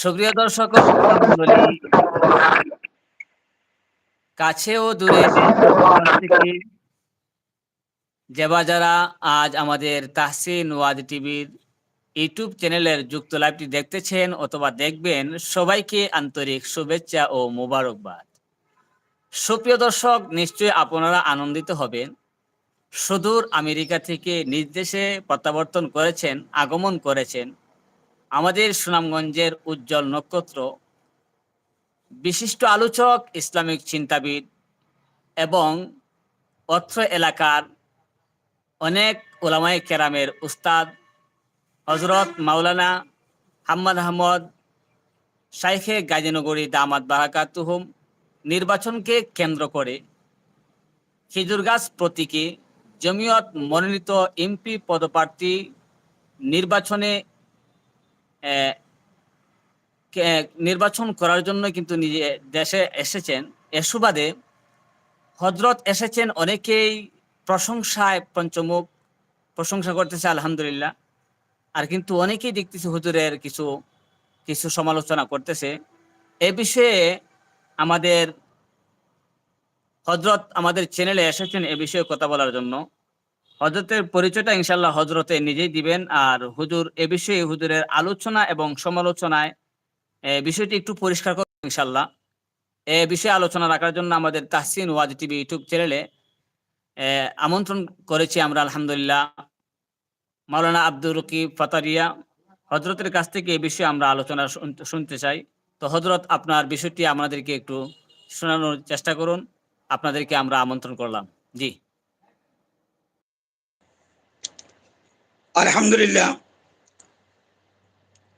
সুপ্রিয় দর্শক কাছে ও দূরে থেকে যারা আজ আমাদের তাহসিন ওয়াজ টিভির ইউটিউব চ্যানেলের যুক্ত লাইভটি দেখতেছেন অথবা দেখবেন, সবাইকে আন্তরিক শুভেচ্ছা ও মোবারকবাদ। সুপ্রিয় দর্শক, নিশ্চয়ই আপনারা আনন্দিত হবেন। সুদূর আমেরিকা থেকে নিজ দেশে প্রত্যাবর্তন করেছেন, আগমন করেছেন। আমাদের সুনামগঞ্জের উজ্জ্বল নক্ষত্র, বিশিষ্ট আলোচক, ইসলামিক চিন্তাবিদ এবং অত্র এলাকার অনেক ওলামাই কেরামের উস্তাদ হজরত মাওলানা হাম্মদ আহমদ, শাইখে গাজীনগরী দামাত বারাকাতুহুম নির্বাচনকে কেন্দ্র করে খেজুরগাছ প্রতীকে জমিয়ত মনোনীত এমপি পদপ্রার্থী নির্বাচনে নির্বাচন করার জন্য কিন্তু নিজে দেশে এসেছেন। এ সুবাদে হজরত এসেছেন অনেকেই প্রশংসায় পঞ্চমুখ, প্রশংসা করতেছে আলহামদুলিল্লাহ। আর কিন্তু অনেকেই দেখতেছে হুজুরের কিছু কিছু সমালোচনা করতেছে। এ বিষয়ে আমাদের হজরত আমাদের চ্যানেলে এসেছেন এ বিষয়ে কথা বলার জন্য। হজরতের পরিচয়টা ইনশাল্লাহ হজরতে নিজেই দিবেন। আর হুজুর, এ বিষয়ে হুজুরের আলোচনা এবং সমালোচনায় বিষয়টি একটু পরিষ্কার করবেন ইনশাল্লাহ এ বিষয়ে আলোচনা রাখার জন্য আমাদের তাহসিন ওয়াজ টিভি ইউটিউব চ্যানেলে আমন্ত্রণ করেছি আমরা আলহামদুলিল্লাহ। মাওলানা আব্দুর রকিব ফাতারিয়া হজরতের কাছ থেকে এ বিষয়ে আমরা আলোচনা শুন- শুনতে চাই। তো হজরত আপনার বিষয়টি আমাদেরকে একটু শোনানোর চেষ্টা করুন। আপনাদেরকে আমরা আমন্ত্রণ করলাম। জি। আলহামদুলিল্লাহ।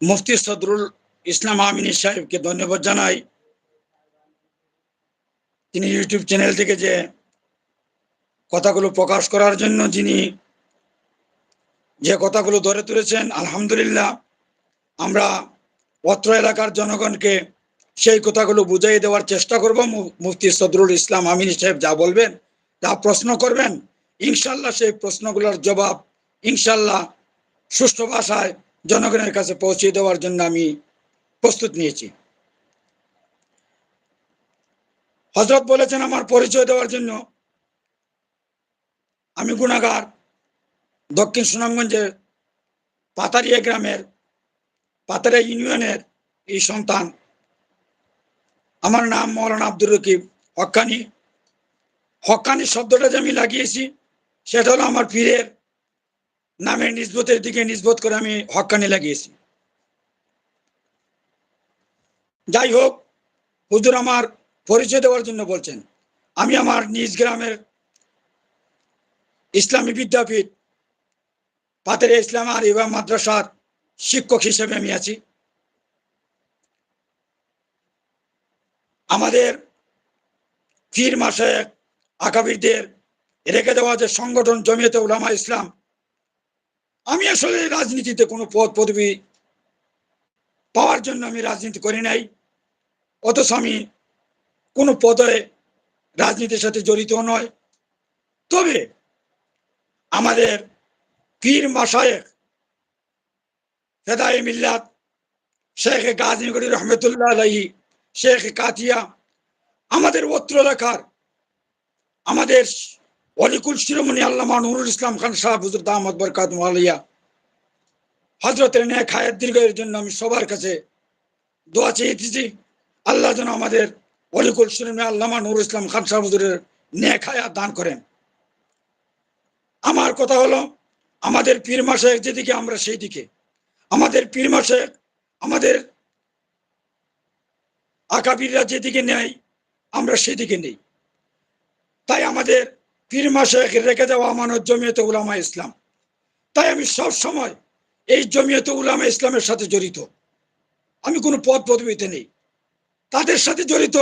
মুফতি সদরুল ইসলাম আমিনী সাহেবকে ধন্যবাদ জানাই। তিনি ইউটিউব চ্যানেল থেকে যে কথাগুলো প্রকাশ করার জন্য যিনি যে কথাগুলো ধরে তুলেছেন, আলহামদুলিল্লাহ। আমরা অত্র এলাকার জনগণকে সেই কথাগুলো বুঝাই দেওয়ার চেষ্টা করব। মুফতি সদরুল ইসলাম আমিনী সাহেব যা বলবেন তা প্রশ্ন করবেন ইনশাল্লাহ সেই প্রশ্নগুলোর জবাব ইনশাল্লাহ সুষ্ঠু ভাষায় জনগণের কাছে পৌঁছে দেওয়ার জন্য আমি প্রস্তুত নিয়েছি। হজরত বলেছেন, আমার পরিচয় দেওয়ার জন্য আমি গুণাগার দক্ষিণ সুনামগঞ্জের পাতারিয়া গ্রামের পাতারিয়া ইউনিয়নের এই সন্তান। আমার নাম মৌলানা আব্দুর রকিব হক্কানি হক্কানি শব্দটা যে আমি লাগিয়েছি, সেটা হলো আমার পীরের নামের নিসবতের দিকে নিসবত করে আমি হক্কানি লাগিয়েছি। যাই হোক, হুজুর আমার পরিচয় দেওয়ার জন্য বলছেন। আমি আমার নিজ গ্রামের ইসলামী বিদ্যাপীঠ পাতের ইসলাম আর ইবা মাদ্রাসার শিক্ষক হিসেবে আমি আছি। আমাদের পীর মাসে আকাবিরদের রেখে দেওয়া যে সংগঠন জমিয়তে উলামা ইসলাম আমি আসলে রাজনীতিতে কোনো পদ পদবি পাওয়ার জন্য আমি রাজনীতি করি নাই। অথচ আমি কোনো পদে রাজনীতির সাথে জড়িত নয় তবে আমাদের পীর মাসায়েক ফেদায় মিল্লাত, শেখ গাজীগড়ি রহমতুল্লাহ আলাহি শেখ কাতিয়া, আমাদের অত্র এলাকার, আমাদের অলিকুল শিরোমণি আল্লামা নুরুল ইসলাম খান শাহ হুজুর দাহমদ বরকাত আলিয়া হজরতের ন্যাক হায়াত দীর্ঘের জন্য আমি সবার কাছে দোয়া চেয়েছি, আল্লাহ যেন আমাদের অলিকুল শিরোমণি আল্লামা নুরুল ইসলাম খান শাহ হুজুরের ন্যাক হায়াত দান করেন। আমার কথা হলো, আমাদের পীর মাসে যেদিকে আমরা সেই দিকে আমাদের পীর মাসে আমাদের আকাবিররা যেদিকে নেয়, আমরা সেদিকে নেই। তাই আমাদের পীর মাসে রেখে দেওয়া আমানত জমিয়তে উলামা ইসলাম। তাই আমি সব সময় এই জমিয়তে উলামা ইসলামের সাথে জড়িত। আমি কোনো পদ পদবিতে নেই। তাদের সাথে জড়িত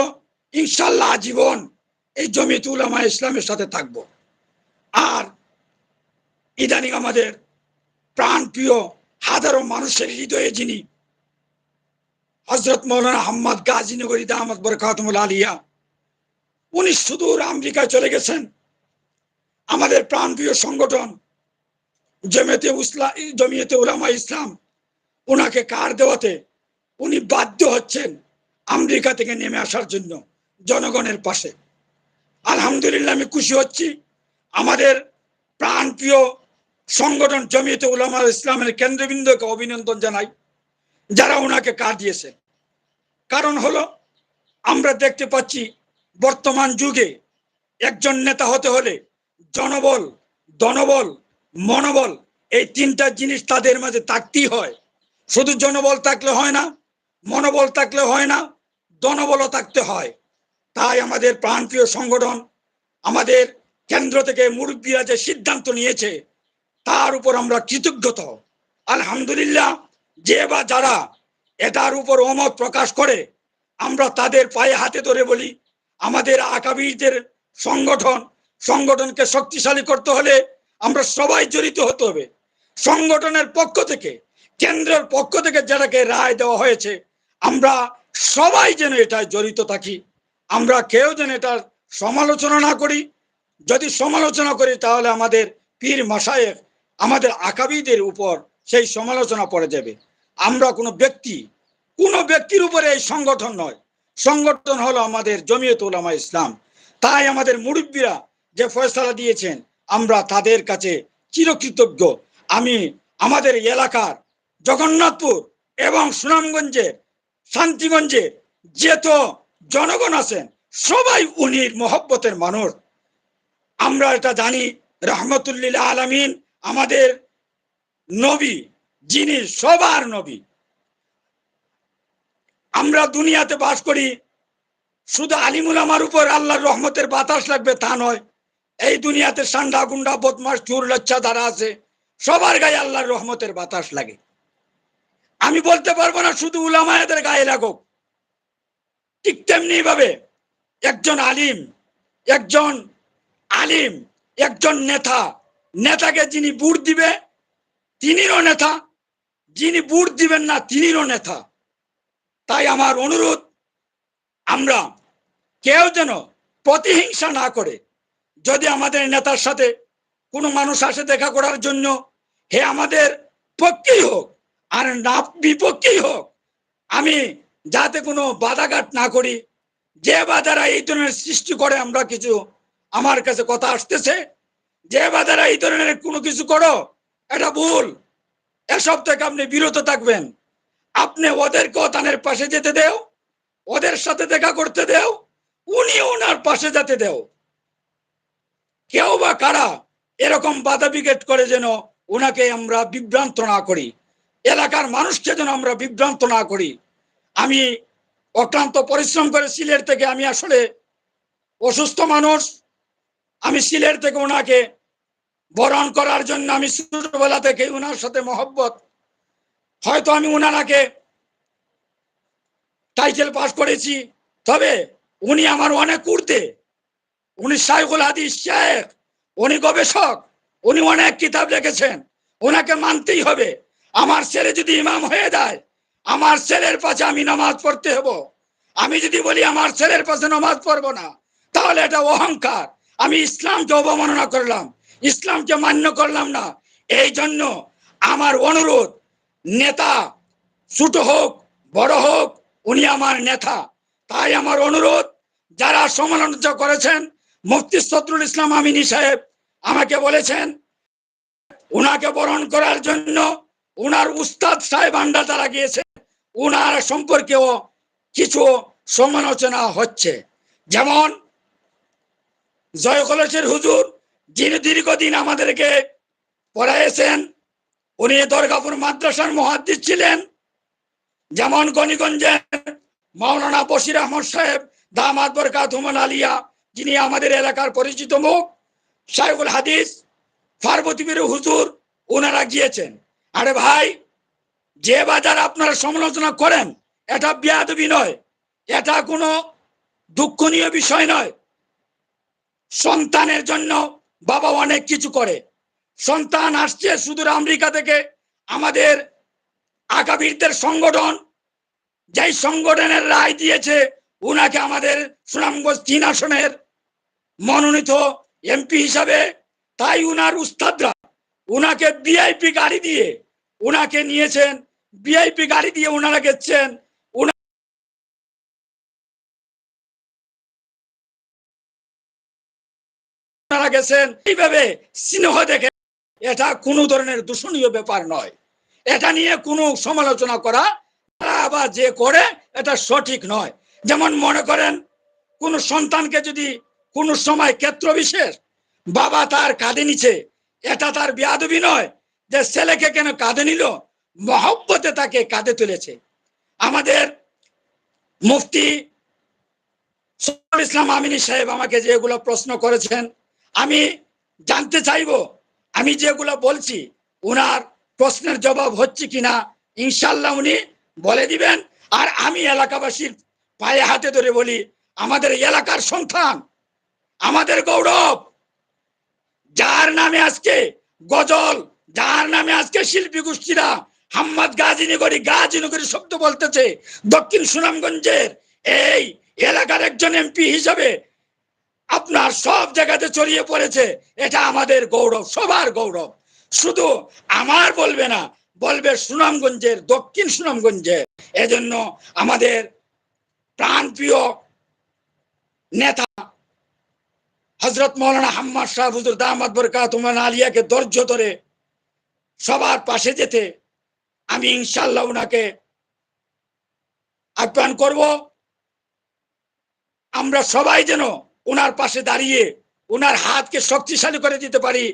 ইনশাল্লাহ আজীবন এই জমিয়তে উলামা ইসলামের সাথে থাকব। আর ইদানিং আমাদের প্রাণ প্রিয় হাজারো মানুষের হৃদয়ে যিনি হজরত মৌলানা আহম্মদ গাজীনগরী দাহমদ বরকাতমুল আলিয়া, উনি সুদূর আমেরিকায় চলে গেছেন। আমাদের প্রাণপ্রিয় সংগঠন, জমিয়তে উসলা জমিয়তে উলামা ইসলাম, ওনাকে কার দেওয়াতে? উনি বাধ্য হচ্ছেন আমেরিকা থেকে নেমে আসার জন্য জনগণের পাশে। আলহামদুলিল্লাহ আমি খুশি হচ্ছি। আমাদের প্রাণপ্রিয় সংগঠন জমিয়তে উলামা ইসলামের কেন্দ্রবিন্দুকে অভিনন্দন জানাই, যারা ওনাকে কার দিয়েছে। কারণ হলো, আমরা দেখতে পাচ্ছি বর্তমান যুগে একজন নেতা হতে হলে জনবল, দনবল, মনোবল, এই তিনটা জিনিস তাদের মাঝে থাকতেই হয়। শুধু জনবল থাকলে হয় না, মনোবল থাকলে হয় না, দনবলও থাকতে হয়। তাই আমাদের প্রাণপ্রিয় সংগঠন, আমাদের কেন্দ্র থেকে মুরব্বীরা যে সিদ্ধান্ত নিয়েছে, তার উপর আমরা কৃতজ্ঞত। আলহামদুলিল্লাহ, যে বা যারা এটার উপর অমত প্রকাশ করে, আমরা তাদের পায়ে হাতে ধরে বলি, আমাদের আকাবিরদের সংগঠন সংগঠনকে শক্তিশালী করতে হলে আমরা সবাই জড়িত হতে হবে। সংগঠনের পক্ষ থেকে, কেন্দ্রের পক্ষ থেকে যেটাকে রায় দেওয়া হয়েছে, আমরা সবাই যেন এটায় জড়িত থাকি। আমরা কেউ যেন এটার সমালোচনা না করি। যদি সমালোচনা করি, তাহলে আমাদের পীর মাসায়েক আমাদের আকাবিদের উপর সেই সমালোচনা পড়ে যাবে। আমরা কোনো ব্যক্তি, কোনো ব্যক্তির উপরে এই সংগঠন নয়। সংগঠন হলো আমাদের জমিয়ত উলামা ইসলাম। তাই আমাদের মুরব্বীরা যে ফয়সালা দিয়েছেন, আমরা তাদের কাছে চিরকৃতজ্ঞ। আমি আমাদের এলাকার জগন্নাথপুর এবং সুনামগঞ্জে, শান্তিগঞ্জে যেত জনগণ আছেন, সবাই উনির মহব্বতের মানুষ। আমরা এটা জানি, রহমতুল্লিল আলমিন আমাদের নবী, যিনি সবার নবী। আমরা দুনিয়াতে বাস করি, শুধু আলিমুল আমার উপর আল্লাহর রহমতের বাতাস লাগবে তা নয় এই দুনিয়াতে সান্ডা গুন্ডা বদমাস চুর লচ্ছা যারা আছে, সবার গায়ে আল্লাহর রহমতের বাতাস লাগে। আমি বলতে পারব না, শুধু উলামায়াদের গায়ে লাগুক। ঠিক তেমনি ভাবে একজন আলিম একজন আলিম, একজন নেতা, নেতাকে যিনি বুট দিবে, তিনিরও নেতা, যিনি বুট দিবেন না, তিনিরও নেতা। তাই আমার অনুরোধ, আমরা কেউ যেন প্রতিহিংসা না করে যদি আমাদের নেতার সাথে কোনো মানুষ আসে দেখা করার জন্য, হে আমাদের পক্ষেই হোক আর না বিপক্ষেই হোক, আমি যাতে কোনো বাধাঘাট না করি, যে বা যারা এই ধরনের সৃষ্টি করে আমরা কিছু, আমার কাছে কথা আসতেছে, যে বা যারা এই ধরনের কোনো কিছু করো, এটা ভুল। এসব থেকে আপনি বিরত থাকবেন। আপনি ওদেরকেও তানের পাশে যেতে দেও, ওদের সাথে দেখা করতে দেও, উনি ওনার পাশে যেতে দেও। কেউ বা কারা এরকম বাধা বিকেট করে যেন ওনাকে আমরা বিভ্রান্ত না করি। এলাকার মানুষকে যেন আমরা বিভ্রান্ত না করি। আমি অক্লান্ত পরিশ্রম করে সিলেট থেকে আমি আসলে অসুস্থ মানুষ। আমি সিলেট থেকে ওনাকে বরণ করার জন্য আমি ছোটবেলা থেকে ওনার সাথে মহব্বত। হয়তো আমি ওনারাকে টাইটেল পাস করেছি, তবে উনি আমার অনেক উর্ধে উনি শাইখুল হাদিস শেখ, উনি গবেষক, উনি অনেক কিতাব লিখেছেন, ওনাকে মানতেই হবে। আমার ছেলে যদি ইমাম হয়ে যায়, আমার ছেলের পাশে আমি নামাজ পড়তে হব। আমি যদি বলি, আমার ছেলের পাশে নামাজ পড়ব না, তাহলে এটা অহংকার। আমি ইসলামকে অবমাননা করলাম, ইসলামকে মান্য করলাম না। এই জন্য আমার অনুরোধ, নেতা ছোট হোক, বড় হোক, উনি আমার নেতা। তাই আমার অনুরোধ, যারা সমালোচনা করেছেন মুফতি সদরুল ইসলাম আমিনী সাহেব আমাকে বলেছেন, উনাকে বরণ করার জন্য উনার উস্তাদ সাহেব আন্ডা তারা গিয়েছে উনার সম্পর্কেও কিছু সমালোচনা হচ্ছে। যেমন জয় কলেজের হুজুর, যিনি দীর্ঘদিন আমাদেরকে পড়াইছেন উনি দরগাপুর মাদ্রাসার মহাদ্দিস ছিলেন। যেমন গণিগঞ্জের মাওলানা বশির আহমদ সাহেব দামাদ বরকাত হুমান আলিয়া যিনি আমাদের এলাকার পরিচিত মুখ সাহেবুল হাদিস পার্বতীবীর হুজুর, ওনারা গিয়েছেন। আরে ভাই, যে বাজার আপনারা সমালোচনা করেন, এটা বেয়াদবি নয়, এটা কোনো দুঃখনীয় বিষয় নয়। সন্তানের জন্য বাবা অনেক কিছু করে। সন্তান আসছে সুদূর আমেরিকা থেকে, আমাদের আগামীদের সংগঠন, যেই সংগঠনের রায় দিয়েছে, উনাকে আমাদের সুনামগঞ্জ তিন আসনের মনোনীত এমপি হিসাবে তাই উনার উস্তাদরা উনাকে বিআইপি গাড়ি দিয়ে উনাকে নিয়েছেন বিআইপি গাড়ি দিয়ে ওনারা গেছেন ওনারা গেছেন। এইভাবে স্নেহ দেখে এটা কোনো ধরনের দূষণীয় ব্যাপার নয়। এটা নিয়ে কোনো সমালোচনা করা আবার যে করে, এটা সঠিক নয়। যেমন মনে করেন, কোনো সন্তানকে যদি কোন সময় ক্ষেত্র বিশেষ, বাবা তার কাঁধে নিছে এটা তার বিয়াদবি নয় যে ছেলেকে কেন কাঁধে নিল, মহব্বতে তাকে কাঁধে তুলেছে। আমাদের মুফতি ইসলাম আমিনী সাহেব আমাকে যেগুলো প্রশ্ন করেছেন, আমি জানতে চাইব, আমি যেগুলো বলছি ওনার প্রশ্নের জবাব হচ্ছে কিনা ইনশাল্লাহ উনি বলে দিবেন। আর আমি এলাকাবাসীর পায়ে হাতে ধরে বলি, আমাদের এলাকার সন্তান আমাদের গৌরব। যার নামে আজকে গজল, যার নামে আজকে শিল্পী গোষ্ঠীরা হাম্মদ গাজীনগরী গাজীনগরী শব্দ বলতেছে, দক্ষিণ সুনামগঞ্জের এই এলাকার একজন এমপি হিসাবে আপনার সব জায়গাতে ছড়িয়ে পড়েছে, এটা আমাদের গৌরব, সবার গৌরব। শুধু আমার বলবে না, বলবে সুনামগঞ্জের, দক্ষিণ সুনামগঞ্জের। এজন্য আমাদের প্রাণপ্রিয় নেতা হজরত মৌলানা হাম্মাদ শাহ দামাদ বরকাত আলিয়াকে ধৈর্য ধরে সবার পাশে যেতে আমি ইনশাল্লাহ ওনাকে আপ্যায়ন করব। আমরা সবাই যেন ওনার পাশে দাঁড়িয়ে ওনার হাতকে শক্তিশালী করে দিতে পারি,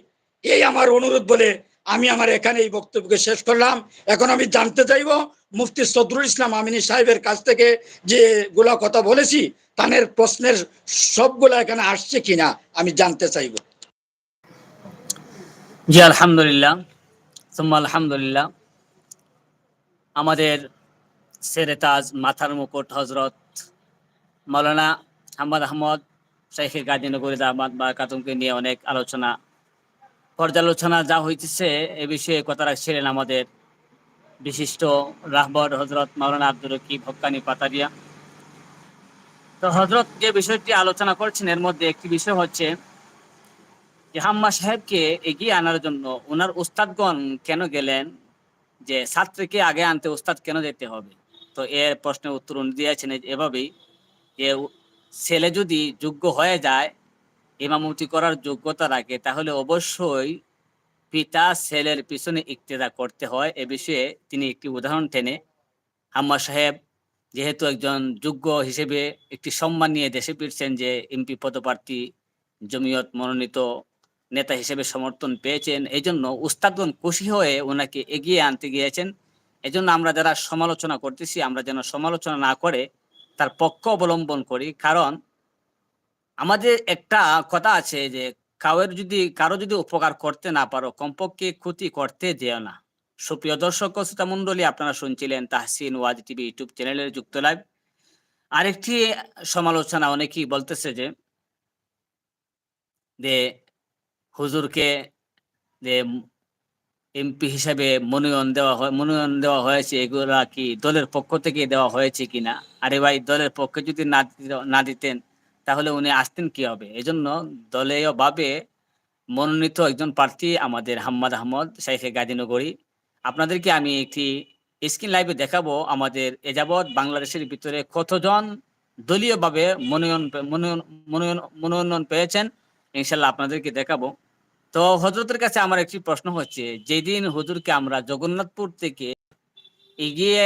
এই আমার অনুরোধ বলে আমি আমার এখানে এই বক্তব্যকে শেষ করলাম। এখন আমি জানতে চাইব, মুফতি সদরুল ইসলাম আমিনী সাহেবের কাছ থেকে যে গুলা কথা বলেছি, তানের প্রশ্নের সবগুলা এখানে আসছে কিনা আমি জানতে চাইব। জি, আলহামদুলিল্লাহ। আলহামদুলিল্লাহ। আমাদের সেরে তাজ মাথার মুকুট হজরত মাওলানা আহমদ আহমদ শেখ গাজীনগরী দামাদ বা কাতুমকে নিয়ে অনেক আলোচনা পর্যালোচনা যা হইতেছে, এ বিষয়ে কথা রাখছিলেন আমাদের বিশিষ্ট রাহবর হজরত মাওলানা আব্দুল রকিব হক্কানি পাতারিয়া। তো হজরত যে বিষয়টি আলোচনা করছেন, এর মধ্যে একটি বিষয় হচ্ছে যে হাম্মা সাহেবকে এগিয়ে আনার জন্য ওনার উস্তাদগণ কেন গেলেন, যে ছাত্রকে আগে আনতে উস্তাদ কেন যেতে হবে? তো এর প্রশ্নের উত্তর উনি দিয়েছেন এভাবেই যে ছেলে যদি যোগ্য হয়ে যায় ইমামতি করার যোগ্যতা রাখে, তাহলে অবশ্যই পিতা ছেলের পিছনে ইক্তেদা করতে হয়। এ বিষয়ে তিনি একটি উদাহরণ টেনে। হাম্মা সাহেব যেহেতু একজন যোগ্য হিসেবে একটি সম্মান নিয়ে দেশে ফিরছেন যে এমপি পদপ্রার্থী জমিয়ত মনোনীত নেতা হিসেবে সমর্থন পেয়েছেন এই জন্য উস্তাদগণ খুশি হয়ে ওনাকে এগিয়ে আনতে গিয়েছেন। এজন্য আমরা যারা সমালোচনা করতেছি, আমরা যেন সমালোচনা না করে তার পক্ষ অবলম্বন করি। কারণ আমাদের একটা কথা আছে যে, কাউয়ের যদি, কারও যদি উপকার করতে না পারো, কমপক্ষে ক্ষতি করতে যেও না। সুপ্রিয় দর্শক শ্রোতা মণ্ডলী, আপনারা শুনছিলেন তাহসিন ওয়াজ টিভি ইউটিউব চ্যানেলের যুক্ত লাইভ। আরেকটি সমালোচনা অনেকেই বলতেছে যে যে হুজুরকে যে এমপি হিসাবে মনোনয়ন দেওয়া হয়, মনোনয়ন দেওয়া হয়েছে, এগুলা কি দলের পক্ষ থেকে দেওয়া হয়েছে কিনা? আরে ভাই, দলের পক্ষে যদি না না দিতেন তাহলে উনি আসতেন কি হবে? এজন্য দলীয় ভাবে মনোনীত একজন প্রার্থী আমাদের হাম্মাদ আহমদ, শাইখে গাজীনগরী। আপনাদেরকে আমি একটি স্ক্রিন লাইভে দেখাবো আমাদের এযাবৎ বাংলাদেশের ভিতরে কতজন দলীয়ভাবে মনোনয়ন মনোনয়ন মনোনয়ন মনোনয়ন পেয়েছেন, ইনশাল্লাহ আপনাদেরকে দেখাবো। তো হজরতের কাছে আমার একটি প্রশ্ন হচ্ছে, যেদিন হুজুরকে আমরা জগন্নাথপুর থেকে এগিয়ে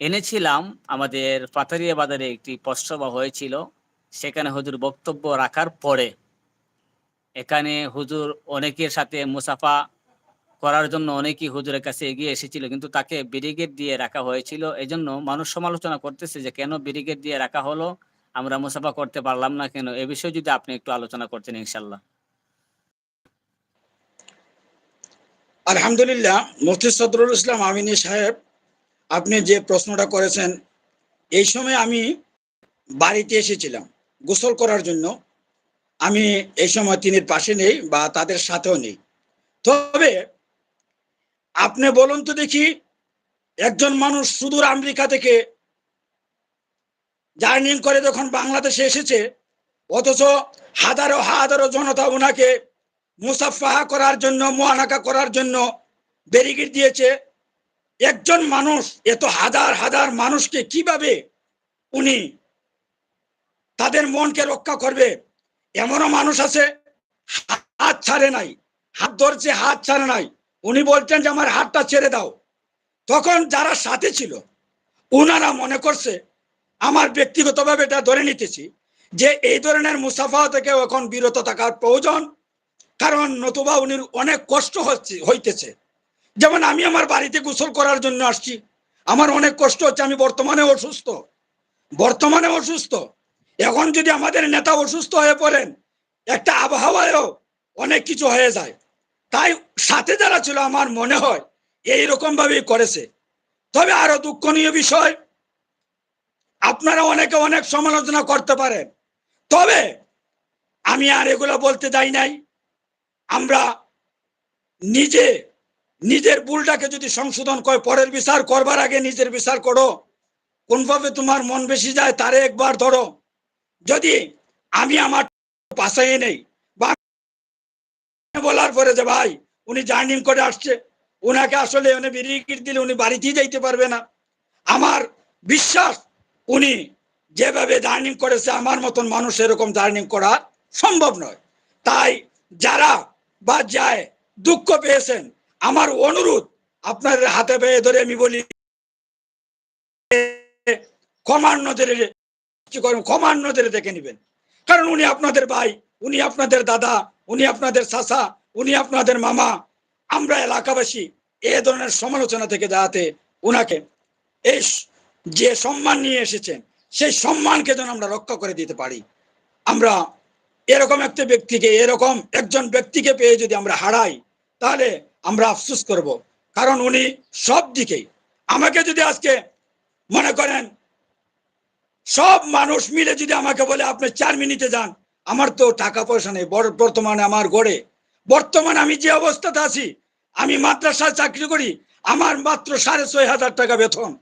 এনেছিলাম, আমাদের পাথারিয়া বাজারে একটি পথসভা হয়েছিল সেখানে হুজুর বক্তব্য রাখার পরে এখানে হুজুর অনেকের সাথে মুসাফা করার জন্য অনেকেই হুজুরের কাছে এগিয়ে এসেছিল, কিন্তু তাকে ব্যারিকেড দিয়ে রাখা হয়েছিল। এজন্য মানুষ সমালোচনা করতেছে যে, কেন ব্যারিকেড দিয়ে রাখা হলো? আমরা মুসাফা করতে পারলাম না কেন? এ বিষয়ে যদি আপনি একটু আলোচনা করতেন ইনশাল্লাহ আলহামদুলিল্লাহ, মুফতি সদরুল ইসলাম আমিনী সাহেব, আপনি যে প্রশ্নটা করেছেন, এই সময় আমি বাড়িতে এসেছিলাম। গোসল করার জন্য আমি এই সময় তিনি পাশে নেই বা তাদের সাথেও নেই। তবে আপনি বলুন তো দেখি, একজন মানুষ সুদূর আমেরিকা থেকে জার্নিং করে যখন বাংলাদেশে এসেছে, অথচ হাজারো হাজারো জনতা ওনাকে মুসাফাহা করার জন্য মোয়ানাকা করার জন্য ব্যারিকেড দিয়েছে। একজন মানুষ, এত হাজার হাজার মানুষকে কীভাবে উনি তাদের মনকে রক্ষা করবে। এমনও মানুষ আছে, হাত ছাড়ে নাই, হাত ধরছে, হাত ছাড়ে নাই। উনি বলছেন যে, আমার হাতটা ছেড়ে দাও। তখন যারা সাথে ছিল ওনারা মনে করছে, আমার ব্যক্তিগতভাবে এটা ধরে নিতেছি যে, এই ধরনের মুসাফা থেকে এখন বিরত থাকার প্রয়োজন, কারণ নতুবা উনির অনেক কষ্ট হচ্ছে, হইতেছে। যেমন আমি আমার বাড়িতে গোসল করার জন্য আসছি, আমার অনেক কষ্ট হচ্ছে, আমি বর্তমানে অসুস্থ। বর্তমানে অসুস্থ। এখন যদি আমাদের নেতা অসুস্থ হয়ে পড়েন, একটা আবহাওয়ায়ও অনেক কিছু হয়ে যায়। তাই সাথে যারা ছিল, আমার মনে হয় এইরকম ভাবেই করেছে। তবে আরও দুঃখনীয় বিষয়, আপনারা অনেকে অনেক সমালোচনা করতে পারেন। তবে আমি আর এগুলো বলতে যাই নাই। আমরা নিজে, নিজের ভুলটাকে যদি সংশোধন করে, পরের বিচার করবার আগে নিজের বিচার করো। কোনভাবে তোমার মন বেশি যায়, তারে একবার ধরো। যদি আমি আমার পাশাই নেই, বা বলার পরে যে ভাই, উনি জার্নিং করে আসছে, উনাকে আসলে উনি বিরিকিট দিলে উনি বাড়িতেই যাইতে পারবে না। আমার বিশ্বাস, উনি যেভাবে জার্নিং করেছে, আমার মতন মানুষ এরকম জার্নিং করা সম্ভব নয়। তাই যারা বা যায় দুঃখ পেয়েছেন, আমার অনুরোধ আপনাদের হাতে পেয়ে ধরে আমি বলি, ক্ষমার নজরে কি করুন ক্ষমার নজরে দেখে নেবেন। কারণ উনি আপনাদের ভাই, উনি আপনাদের দাদা, উনি আপনাদের চাচা, উনি আপনাদের মামা। আমরা এলাকাবাসী এ ধরনের সমালোচনা থেকে যাতে উনাকে এই যে সম্মান নিয়ে এসেছেন, সেই সম্মানকে যেন আমরা রক্ষা করে দিতে পারি। আমরা এরকম একটা ব্যক্তিকে, এরকম একজন ব্যক্তিকে পেয়ে যদি আমরা হারাই, তাহলে আমরা আফসোস করব। কারণ উনি সব দিকেই। আমাকে যদি আজকে মনে করেন সব মানুষ মিলে যদি আমাকে বলে, আপনি চার মিনিটে যান, আমার তো টাকা পয়সা নেই বর- বর্তমানে আমার গড়ে। বর্তমানে আমি যে অবস্থাতে আছি, আমি মাদ্রাসায় চাকরি করি, আমার মাত্র সাড়ে ছয় হাজার টাকা বেতন।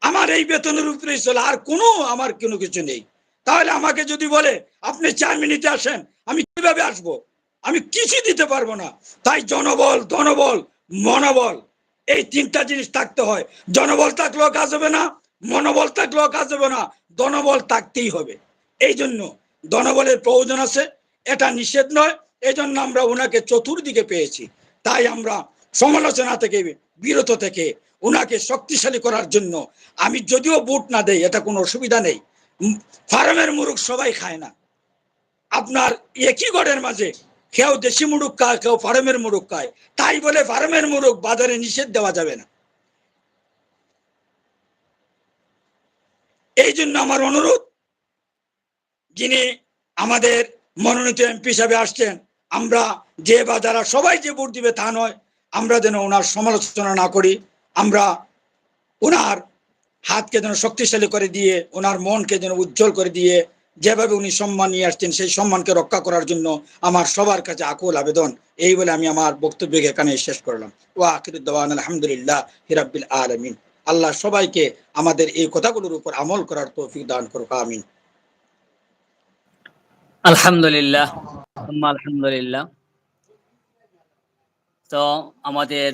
আমার এই বেতনের উপরেই চলে, আর কোনো, আমার কোনো কিছু নেই। তাহলে আমাকে যদি বলে, আপনি চার মিনিটে আসেন, আমি কীভাবে আসব? আমি কিছু দিতে পারব না। তাই জনবল, ধনবল, মনোবল, এই তিনটা জিনিস থাকতে হয়। জনবল থাকলেও কাজ হবে না মনোবল থাকলেও কাজ হবে না ধনবল থাকতেই হবে। এই জন্য দনবলের প্রয়োজন আছে, এটা নিষেধ নয় এই জন্য আমরা ওনাকে চতুর্দিকে পেয়েছি। তাই আমরা সমালোচনা থেকে, বিরত থেকে ওনাকে শক্তিশালী করার জন্য আমি যদিও বুট না দেই, এটা কোনো অসুবিধা নেই। ফার্মের মুরগ সবাই খায় না। আপনার একই ঘরের মাঝে কেউ দেশি মুরগ খায়, কেউ ফার্মের মুরগ খায়। তাই বলে ফার্মের মুরগ বাজারে নিষেধ দেওয়া যাবে না। এই জন্য আমার অনুরোধ, যিনি আমাদের মনোনীত এমপি হিসাবে আসছেন, আমরা যে বা যারা সবাই যে ভোট দিবে তা নয়, আমরা যেন ওনার সমালোচনা না করি, আমরা ওনার হাতকে যেন শক্তিশালী করে দিয়ে, ওনার মনকে যেন উজ্জ্বল করে দিয়ে, যেভাবে উনি সম্মান নিয়ে আসছেন, সেই সম্মানকে রক্ষা করার জন্য আমার সবার কাছে আকুল আবেদন। এই বলে আমি আমার বক্তব্যকে এখানে শেষ করলাম। ওয়া আখিরুদ্দাওয়ান আলহামদুলিল্লাহ হিরাব্বিল আলমিন। আল্লাহ সবাইকে আমাদের এই কথাগুলোর উপর আমল করার তৌফিক দান করুক, আমিন। আলহামদুলিল্লাহ আলহামদুলিল্লাহ। তো আমাদের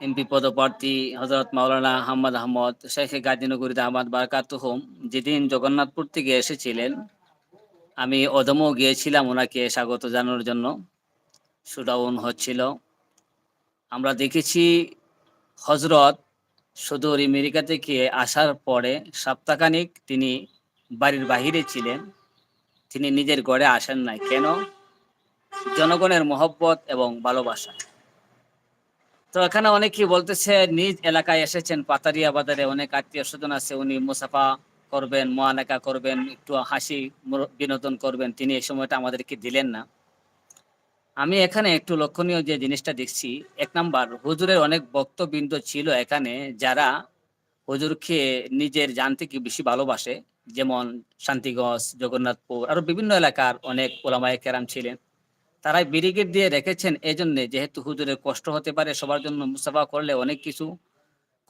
এমপি পদপ্রার্থী হজরত মাওলানা আহমদ আহমদ, শেখ গাজীনগরীতে আহমদ বারকাতুহম, যেদিন জগন্নাথপুর থেকে এসেছিলেন, আমি অদমও গিয়েছিলাম ওনাকে স্বাগত জানানোর জন্য। শুডাউন হচ্ছিল। আমরা দেখেছি হজরত সুদূর আমেরিকা থেকে আসার পরে সপ্তাহখানিক তিনি বাড়ির বাহিরে ছিলেন। তিনি নিজের ঘরে আসেন নাই। কেন? জনগণের মহব্বত এবং ভালোবাসা। তো এখানে অনেকেই বলতেছে, নিজ এলাকায় এসেছেন পাতারিয়া বাজারে। অনেক আত্মীয় স্বজন আছে, উনি মুসাফা করবেন মহানাকা করবেন, একটু হাসি বিনোদন করবেন। তিনি এই সময়টা আমাদেরকে দিলেন না। আমি এখানে একটু লক্ষণীয় যে জিনিসটা দেখছি, এক নাম্বার, হুজুরের অনেক বক্তবৃন্দ ছিল এখানে যারা হুজুরকে নিজের জান থেকে বেশি ভালোবাসে, যেমন শান্তিগঞ্জ, জগন্নাথপুর, আরও বিভিন্ন এলাকার অনেক ওলামায়ে কেরাম ছিলেন। তারাই ব্যারিকেড দিয়ে রেখেছেন এই জন্যে যেহেতু হুজুরের কষ্ট হতে পারে, সবার জন্য মুসাফা করলে অনেক কিছু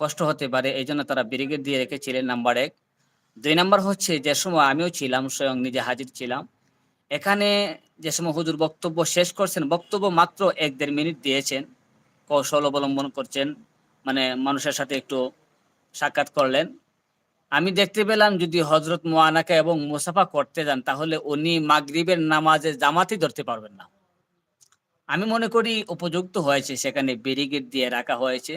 কষ্ট হতে পারে এই জন্য তারা ব্যারিকেড দিয়ে রেখেছিলেন নাম্বার এক। দুই নাম্বার হচ্ছে, যে সময় আমিও ছিলাম, স্বয়ং নিজে হাজির ছিলাম। এখানে যে সময় হুজুর বক্তব্য শেষ করছেন, বক্তব্য মাত্র এক দেড় মিনিট দিয়েছেন, কৌশল অবলম্বন করছেন মানে মানুষের সাথে একটু সাক্ষাৎ করলেন। আমি দেখতে পেলাম যদি হজরত মোয়ানাকা এবং মুসাফা করতে যান, তাহলে উনি মাগরিবের নামাজে জামাতি ধরতে পারবেন না। আমি মনে করি উপযুক্ত হয়েছে, সেখানে ব্যারিকেড দিয়ে রাখা হয়েছে।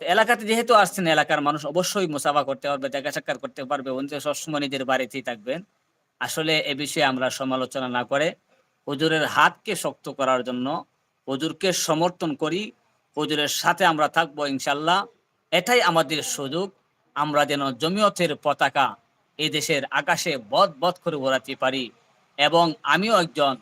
তো এলাকাতে যেহেতু আসছেন, এলাকার মানুষ অবশ্যই মুসাফা করতে পারবে, দেখা সাক্ষাৎ করতে পারবে, উনি সবসময় নিজের বাড়িতেই থাকবেন। আসলে এ বিষয়ে আমরা সমালোচনা না করে হুজুরের হাতকে শক্ত করার জন্য হুজুরকে সমর্থন করি, হুজুরের সাথে আমরা থাকব ইনশাল্লাহ এটাই আমাদের সুযোগ। আমরা যেন জমিয়তের পতাকা এই দেশের আকাশে বদ বধ করে ওড়াতে পারি এবং আমিও একজন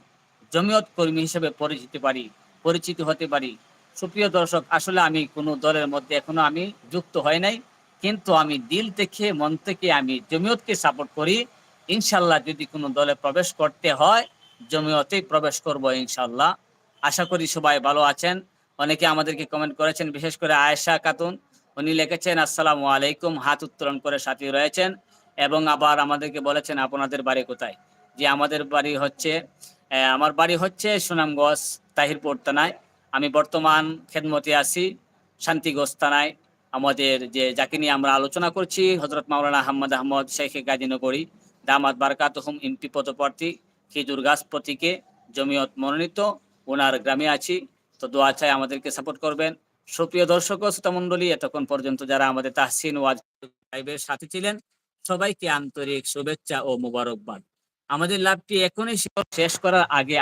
জমিয়ত কর্মী হিসেবে পরিচিত পারি, পরিচিত হতে পারি। সুপ্রিয় দর্শক, আসলে আমি কোনো দলের মধ্যে এখনও আমি যুক্ত হয় নাই, কিন্তু আমি দিল থেকে, মন থেকে আমি জমিয়তকে সাপোর্ট করি। ইনশাল্লাহ যদি কোনো দলে প্রবেশ করতে হয় জমিয়তেই প্রবেশ করব ইনশাল্লাহ আশা করি সবাই ভালো আছেন। অনেকে আমাদেরকে কমেন্ট করেছেন, বিশেষ করে আয়েশা খাতুন। উনি লিখেছেন, আসসালামু আলাইকুম। হাত উত্তোলন করে সাথী রয়েছেন এবং আবার আমাদেরকে বলেছেন, আপনাদের বাড়ি কোথায়? যে আমাদের বাড়ি হচ্ছে আমার বাড়ি হচ্ছে সুনামগঞ্জ, তাহিরপুর থানায়। আমি বর্তমান খেদমতে আছি, শান্তিগঞ্জ থানায়। আমাদের যে, যাকে নিয়ে আমরা আলোচনা করছি হজরত মাওলানা আহমদ আহমদ শেখে গাজীনগরী, দামাত বারকাতহুম এমপি পদপ্রার্থী। খেজুর গাছ প্রতীকে জমিয়ত মনোনীত, ওনার গ্রামে আছি। তো দোয়া চাই আমাদেরকে সাপোর্ট করবেন। সুপ্রিয় দর্শক ও শ্রোতা মণ্ডলী, এতক্ষণ পর্যন্ত যারা আমাদের তাহসিন ওয়াজ লাইভের সাথে ছিলেন, সবাইকে আন্তরিক শুভেচ্ছা ও মোবারকবাদ। আমাদের লাভটি এখনই শেষ করার আগে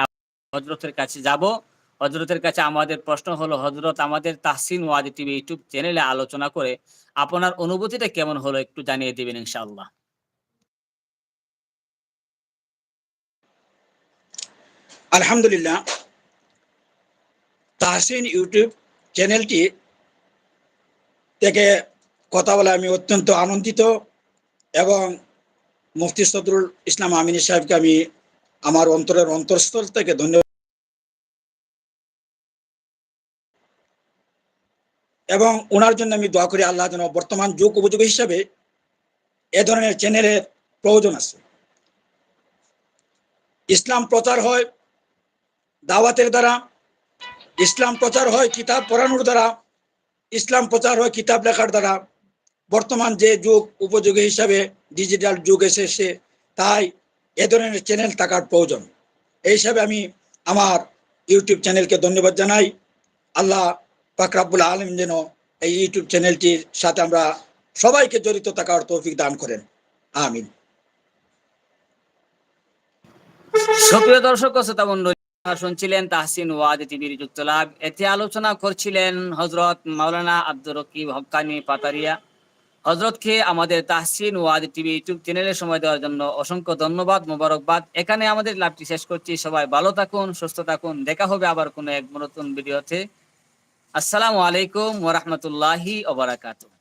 হজরতের কাছে যাব। হজরতের কাছে আমাদের প্রশ্ন হলো, হজরত, আমাদের তাহসিন ওয়াজ টিভি ইউটিউব চ্যানেলে আলোচনা করে আপনার অনুভূতিটা কেমন হলো একটু জানিয়ে দেবেন ইনশাআল্লাহ। আলহামদুলিল্লাহ, তাহসিন ইউটিউব চ্যানেলটি থেকে কথা বলে আমি অত্যন্ত আনন্দিত এবং মুফতি সদরুল ইসলাম আমিনী সাহেবকে আমি আমার অন্তরের অন্তরস্থল থেকে ধন্যবাদ। এবং ওনার জন্য আমি দোয়া করি আল্লাহ যেন বর্তমান যুগ উপযোগী হিসাবে এ ধরনের চ্যানেলের প্রয়োজন আছে। ইসলাম প্রচার হয় দাওয়াতের দ্বারা, ইসলাম প্রচার হয় কিতাব পড়ানোর দ্বারা, ইসলাম প্রচার হয় কিতাব লেখার দ্বারা। বর্তমান যে যুগ, উপযোগী হিসাবে ডিজিটাল যুগ এসেছে, তাই এ ধরনের চ্যানেল থাকার প্রয়োজন। এই হিসাবে আমি আমার ইউটিউব চ্যানেলকে ধন্যবাদ জানাই। আল্লাহ পাকরাবুল আলম যেন এই ইউটিউব চ্যানেলটির সাথে আমরা সবাইকে জড়িত থাকার তৌফিক দান করেন। আমিন। সক্রিয় দর্শক শ্রোতা শুনছিলেন তাহসিন ওয়াজ টিভির যুক্ত লাভ এতে আলোচনা করছিলেন হজরত মাওলানা আব্দুর রকিব হক্কানি পাতারিয়া। হজরতকে আমাদের তাহসিন ওয়াজ টিভি ইউটিউব চ্যানেলে সময় দেওয়ার জন্য অসংখ্য ধন্যবাদ, মোবারকবাদ। এখানে আমাদের লাভটি শেষ করছি। সবাই ভালো থাকুন, সুস্থ থাকুন। দেখা হবে আবার কোনো এক নতুন ভিডিওতে। আসসালামু আলাইকুম ওরহমতুল্লাহি ওবরাকাতুহ